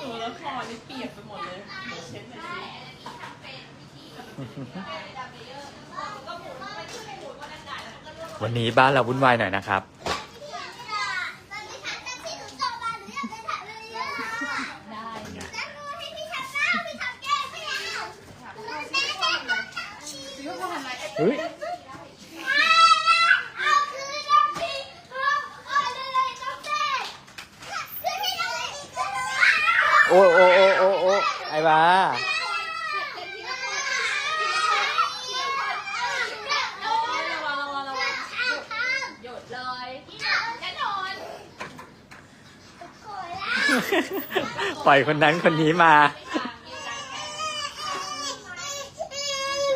โอ้แล้วคอนี่เปียกไปหมดเลยเดี๋ยวเช็ดหน่อยสิวันนี้บ้านเราวุ่นวายหน่อยนะครับ เฮ้ย โอ้โอ้โอ้โอ้โอ้ไอ้บ้าหยุดเลยแน่นอนปล่อยคนนั้นคนนี้มา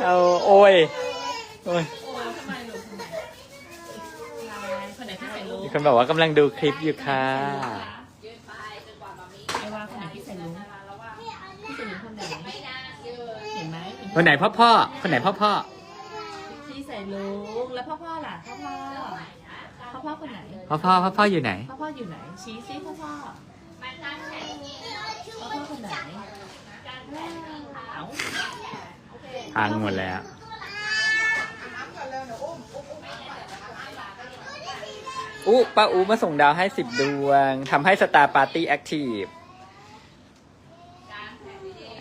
เอาโอ้ยโอ้ยมีคนบอกว่ากำลังดูคลิปอยู่ค่ะ ไม่ว่าคนไหนที่ใส่ลูกที่ใส่ลูกคนไหนเห็นไหม คนไหนพ่อพ่อ คนไหนพ่อพ่อที่ใส่ลูกแล้วพ่อพ่อล่ะพ่อพ่อพ่อพ่อคนไหนพ่อพ่อพ่อพ่ออยู่ไหน พ่อพ่ออยู่ไหน ชี้ซิพ่อพ่อพ่อพ่อคนไหนเอ้าพังหมดแล้วอู้ป้าอูมาส่งดาวให้สิบดวงทำให้สตาร์ปาร์ตี้แอคทีฟ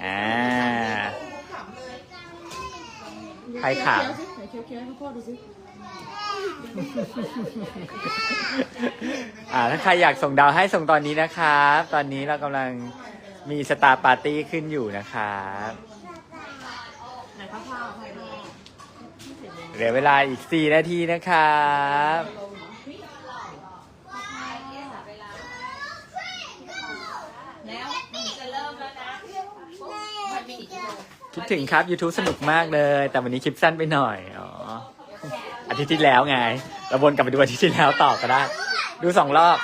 อ่า ใครขเคี้ยวสิไหนเคี้ยวเคี้ยวให้พ่อพ่อดูสิอ่าถ้าใครอยากส่งดาวให้ส่งตอนนี้นะครับ ตอนนี้เรากำลังมีสตาร์ปาร์ตี้ขึ้นอยู่นะครับไหนพ่อพ่อพ่อพ่อ เหลือเวลาอีก 4 นาทีนะครับ แล้วจะเริ่มแล้วนะมันมีอีกชั่วโมง คิดถึงครับ YouTube สนุกมากเลย แต่วันนี้คลิปสั้นไปหน่อยอ๋ออาทิตย์ที่แล้วไงเราวนกลับไปดูอาทิตย์ที่แล้วต่อก็ได้ ดูสองรอบ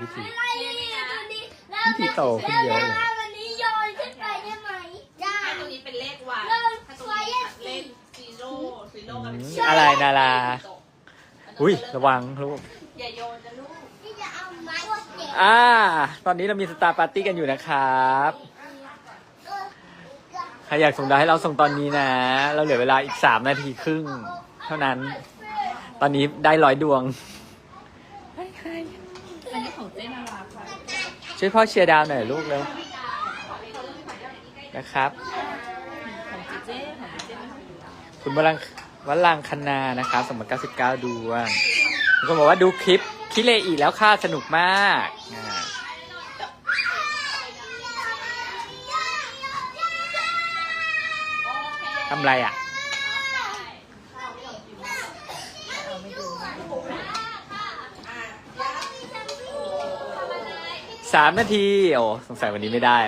พี่ทีโตขึ้นเยอะเลยวันนี้โยนขึ้นไปได้ไหมได้ถ้ตรงนี้เป็นเลขวันเริ่มถ้าตรงนี้เลขซีโร่ซีโร่กับอืมอะไรนาราอุ้ยระวังลูกอย่าโยนนะลูกอ่า ตอนนี้เรามีสตาร์ปาร์ตี้กันอยู่นะครับ ครอยากส่งดาวให้เราส่งตอนนี้นะ เราเหลือเวลาอีก3นาทีครึ่ง เท่านั้น ตอนนี้ได้ร้อยดวง อันนี้ของเจ๊นาราค่ะช่วยพ่อเชียร์ดาวหน่อยลูกเร็วนะครับ ของเจ๊ของเจ๊ไม่ของคุณวรังวลังคณานะครับสมร99ดวงมีคนบอกว่าดูคลิปคิเลอีแล้วค่ะสนุกมากอ่า ทำไรอะสามนาที โอ้ สงสัยวันนี้ไม่ได้